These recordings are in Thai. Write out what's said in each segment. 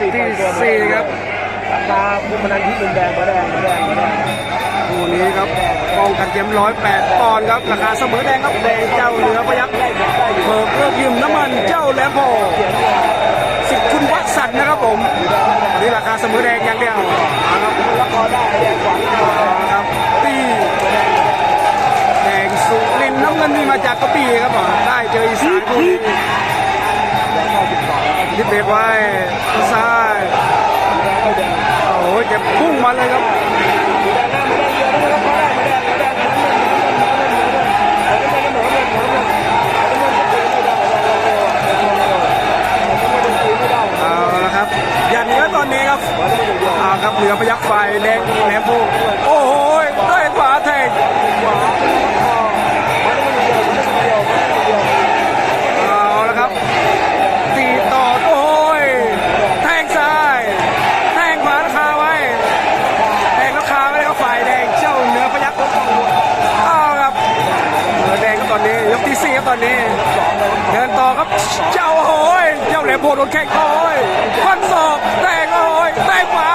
ที่สี่ครับราคาคุณพนันที่ดินแดงมาแดงมาแดงมาแดงคู่นี้ครับป้องกันเกมร้อยแปดปอนด์ครับราคาเสมอแดงครับแดงเจ้าเหนือพยักเบิกเลิกยืมน้ำมันเจ้าแหลมโพสิทธิ์คุณวัชสันนะครับผมอันนี่ราคาเสมอแดงอย่างเดียวเอาครับแล้วก็ได้แดงขวางเอาครับตีแดงสุรินทร์น้ำเงินนี่มาจากกระบี่ครับผมได้เจออีสานคู่นี้ ยึดเบรกไว้ซ้ายโอ้โหเจ็บพุ่งมาเลยครับเอาละครับยันเหนือตอนนี้ครับเอาครับเหนือพยักไฟแดงแหลมพูโอ้ อนนี้เดินต่อครับเจ้าโอ้ยเจ้าแหลมโพโดนแข้งโอ้ยฟันศอกแตกโอ้ยแตกขวา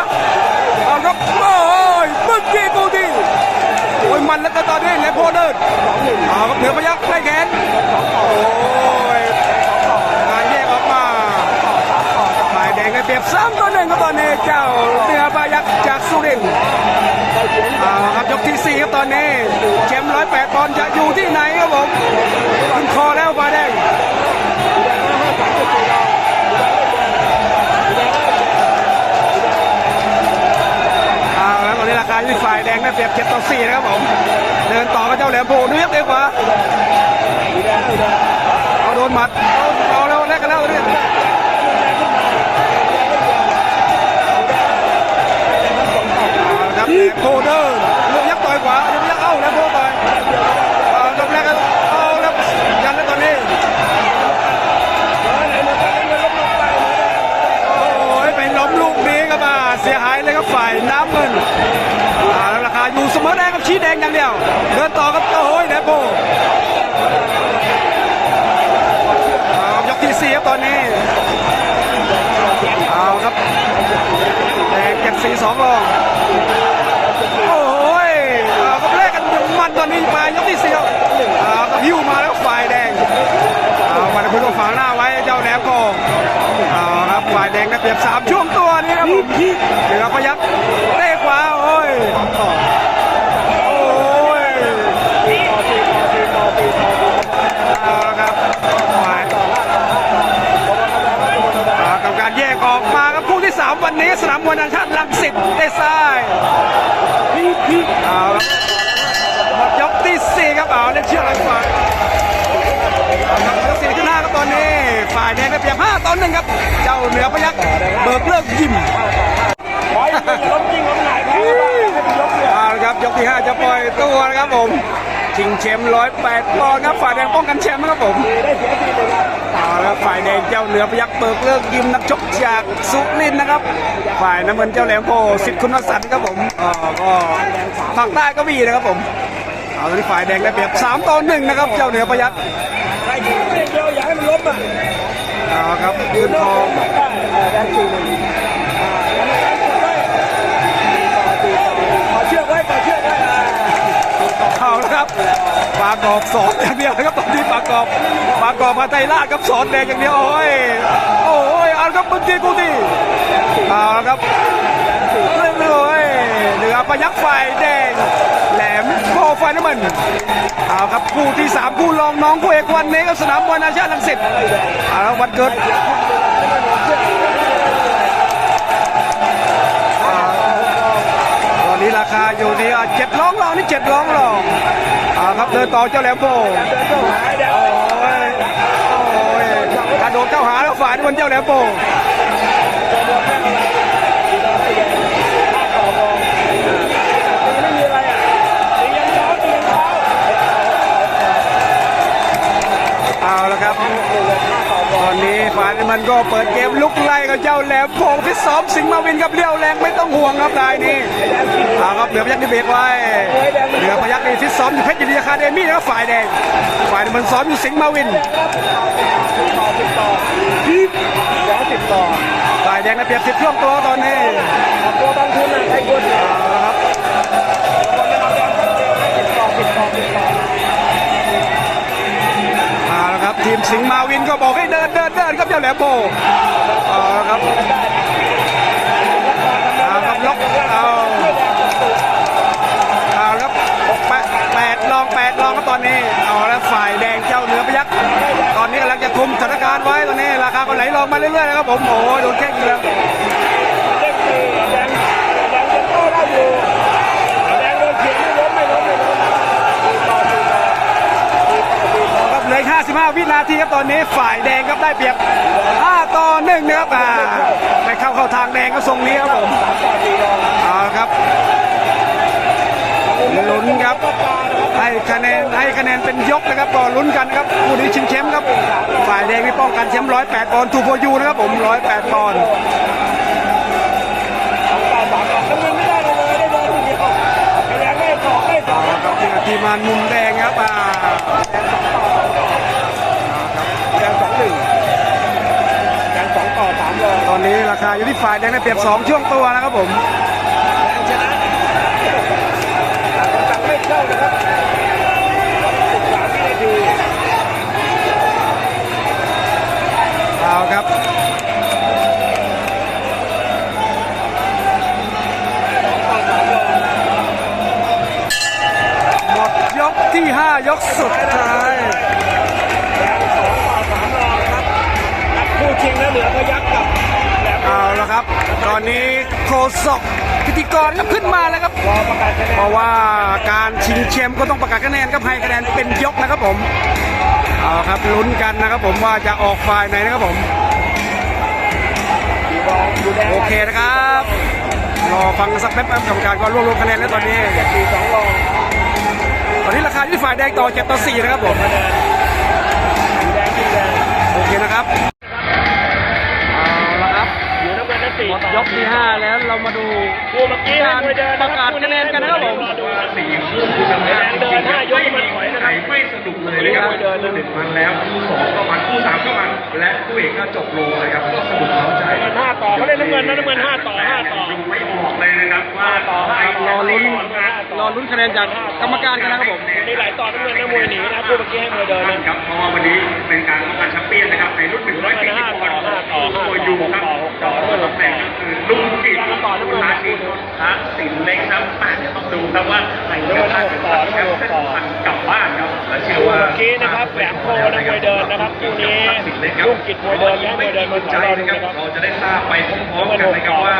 เอาครับโอ้ยมึงกี้กูดีโอ้ยมันแล้วก็ตอนนี้แหลมโพเดิน ฝ่ายแดงได้เปรียบเจ็ดต่อสี่นะครับผมเดินต่อกับเจ้าแหลมโพนึกเดียวกว่าเอาโดนหมัดเอาแล้วแลกกันแล้วเนี่ยเอาละครับแหลมโพเดินเรื่องยักษ์ต่อยขวาเรื่องยักษ์เอ้าแหลมโพต่อยเอาจบแรกกันเอาแล้วยันแล้วตอนนี้โอ้ยไปล้มลูกนี้ครับอะเสียหายเลยครับฝ่ายน้ำเงิน ชี้แดงอย่างเดียวเดินต่อครับโอ้ยแดโบเอาครับยกที่สี่ครับตอนนี้เอาครับแดงเจ็ดสี่สองลองโอ้ยเอาครับแรกกันอย่างมันตอนนี้ไปยกที่สี่ครับเอาครับหิ้วมาแล้วฝ่ายแดงเอาวันพึ่งก็ฝังหน้าไว้เจ้าแหลมโกงเอาครับฝ่ายแดงได้เปรียบสามช่วงตัวนี้ครับผมเหลือพยักเตะขวาโอ้ย วันนี้สนามมวยนานาชาติลังสิตได้ซ้ายเอาละหมดยกที่สี่ครับเอาเล่นเชือกอะไรฝ่ายครับยกสี่ขึ้นห้าครับตอนนี้ ฝ่ายแดงได้เปรียบห้าต่อหนึ่งครับ เจ้าเหนือพยักเบิกเลิกยิ้มขอให้ล้มจริงล้มหงายแพ้ให้เป็นยกเดียวเอาละครับยกที่ห้าจะปล่อยตัวนะครับผมชิงแชมป์ร้อยแปดปอนด์ครับฝ่ายแดงป้องกันแชมป์นะครับผม ฝ่ายแดงเจ้าเหนือพยักเบิกเลิกยิ้มนักชกจากสุรินทร์นะครับ ฝ่ายน้ำเงินเจ้าแหลมโพสิทธิ์คุณวสันต์ครับผมอ่าก็ภาคใต้ก็มีนะครับผมเอาละที่ฝ่ายแดงได้เปรียบสามต่อหนึ่งนะครับ เจ้าเหนือพยักใครยิงไม่เดียวอย่าให้มันล้มอะเอาละครับยืนทอง ครับปากกอบสอนอย่างเดียวนะครับตอนนี้ปากกอบปากกอบมาไตรลาดครับสอนแดงอย่างเดียวโอ้ยโอ้ยเอาครับมึงดีกูดีเอาครับเรื่อยเหลือพยักไฟแดงแหลมโคไฟน้ำมันเอาครับคู่ที่สามคู่รองน้องคู่เอกวันนี้ก็สนามมวยนานาชาติลังสิตเอาละวันเกิด ราคาอยู่ที่เจ็ดร้องรองนี่เจ็ดร้องรองเอาครับเดินต่อเจ้าแหลมโบเดินเข้าหายแดงโอ้ยโอ้ยกระโดดเข้าหาแล้วฝ่ายนี่มันเจ้าแหลมโบ มันก็เปิดเกมลุกไล่กับเจ้าแหลมโพงพิษซ้อมสิงห์มาวินกับเลี้ยวแรงไม่ต้องห่วงครับรายนี้เอาครับเหลือพยักษ์นี่เบรกไว้เหลือพยักษ์นี่ฟิตซ้อมอยู่เพชรยินดีคาเดมี่นะครับฝ่ายแดงฝ่ายมันซ้อมอยู่สิงห์มาวินต่อติดต่อติดต่อฝ่ายแดงงได้เปรียบสิบช่วงตัวตอนนี้ตัวบางทุนนะใครควรเนี่ยเอาละครับไม่ทำยอมติดต่อติดต่อติดต่อเอาละครับ ทีมสิงห์มาวินก็บอกให้เดินเดินเดินครับเจ้าแหลมโพเอาครับเอาครับล็อกเอาเอาละครับแปดลองแปดลองครับตอนนี้เอาแล้วฝ่ายแดงเจ้าเหนือพยักษ์ตอนนี้กำลังจะคุมสถานการณ์ไว้ตอนนี้ราคาก็ไหลลงมาเรื่อยๆนะครับผมโอ้ยโดนแข้งอีแล้วเล่นตีแดงแดงยังโต้ได้อยู่ 15 วินาทีครับตอนนี้ฝ่ายแดงครับได้เปรียบ 5 ต่อ1นะครับอ่ไปเข้าเข้าทางแดงก็ทรงนี้ครับผมเอาครับลุ้นครับให้คะแนนให้คะแนนเป็นยกนะครับก็ลุ้นกันครับผู้นี้ชิงแชมป์ครับ ฝ่ายแดงมีป้องกันแชมป์108ปอนด์ทูโฟยูนะครับผม108ปอนด์ทีมงานมุม อยู่ที่ฝ่ายแดงได้เปรียบสองช่วงตัวนะครับผมแดงชนะต่างคนต่างไม่เข้านะครับสามวินาทีเอาครับต่อสามรองหมดยกที่ 5 ยกสุดท้ายแดงสองต่อสามรองครับนักคู่ชิงนะเหลือพยักกับ เอาละครับ ตอนนี้โคศกพิธีกรก็ขึ้นมาแล้วครับ เพราะว่าการชิงแชมป์ก็ต้องประกาศคะแนนครับให้คะแนนเป็นยกนะครับผม เอาครับลุ้นกันนะครับผมว่าจะออกฝ่ายไหนนะครับผม โอเคนะครับ รอฟังสักแป๊บครับกรรมการก็รวบรวมคะแนนแล้วตอนนี้เจ็ดสี่สองรองตอนนี้ราคาที่ฝ่ายแดงต่อเจ็ดต่อสี่นะครับผม คู่เมื่อกี้ให้มวยเดินประกาศคะแนนกันนะครับผมสี่คู่คุณภาพจริงๆครับไม่มีใครไม่สนุกเลยนะครับคู่หนึ่งมันแล้วคู่สองก็มันคู่สามก็มันและคู่เอกก็จบลงเลยครับก็สนุกเร้าใจน้ำเงินห้าต่อเขาเล่นน้ำเงินนะน้ำเงินห้าต่อห้าต่อดูไม่ออกเลยนะครับว่าต่อห้าต่รอลุ้นรอลุ้นคะแนนจากกรรมการกันนะครับผมนี่หลายต่อน้ำเงินนะมวยหนีนะคู่เมื่อกี้ให้มวยเดินนั่นะนครับเพราะว่าวันนี้เป็นการป้องกันแชมเปี้ยนนะครับในรุ่น140ปอนด์ของโอยูครับต่อตำแหน่งก็คือลุงกิจท้า ชิงท้าสินเล็กครับแปดจะต้องดูครับว่าใครจะได้เป็นแชมป์เส้นพันกลับบ้านครับและเชื่อคู่ว่าเมื่อกี้นะครับแหลมโพนะมวยเดินนะครับคู่นี้ลูกกิจมวยเดินและมวยเดินมวยถอยรอดูนะครับเราจะได้ทราบไปพร้อมๆกันนะครับว่า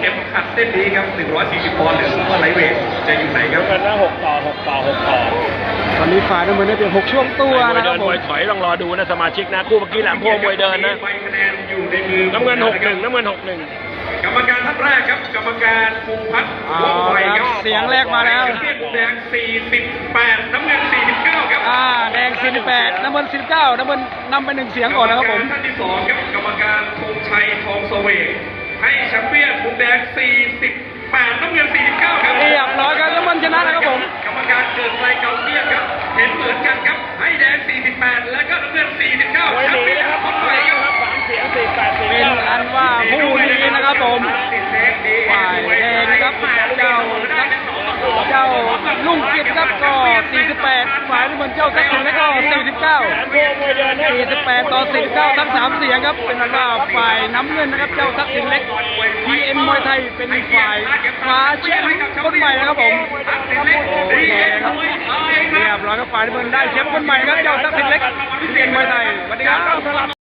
เข็มขัดเส้นนี้ครับ140ปอนด์หรือซุปเปอร์ไลท์เวทจะอยู่ไหนครับน้ำเงินนะหกต่อหกต่อหกต่อตอนนี้ฝ่ายน้ำเงินได้เปรียบหกช่วงตัวมวยนะคเดิรับนผมมวยถอยลองรอดูนะสมาชิกนะคู่เมื่อกี้แหลมโพมวยเดินนะใบคะแนนอยู่ในมือน้ำเงินหกหนึ่งน้ำเงินหกหนึ่งก รรมการท่านแรกครับ กรรมการภูมิพัฒน์เอาว่องไวละคครัรับบเสียงแรกมาแล้วเทียบแดง 48 น้ำเงิน 49 ครับ อ่า แดง 48 น้ำเงิน 49 น้ำเงินนำไปหนึ่งเสียงก่อนนะครับผมกรรมการท่านที่สองครับ กรรมการธงชัยทองเสวกให้แชมเปี้ยนมุมแดง 48 น้ำเงิน 49 ครับเรียบร้อยครับน้ำเงินชนะนะครับผม กรรมการเกิดไรเกาเทียบครับ เห็นเหมือนกันครับ ให้แดง 48 แล้ว จ้าลุงกิจครับก็ 48 ฝ่ายน้ำเงินเจ้าทักษิณแล้วก็ 49โพมวยเดินให้48 ต่อ 49 ทั้ง 3 เสียงครับ เป็นอันว่าฝ่ายน้ำเงินนะครับ เจ้าทักษิณเล็ก PM มวยไทยเป็นฝ่ายคว้าแชมป์คนใหม่นะครับผมโอเคครับเรียบร้อยครับฝ่ายน้ำเงินได้แชมป์คนใหม่ครับ เจ้าทักษิณเล็ก PM มวยไทยสวัสดีครับ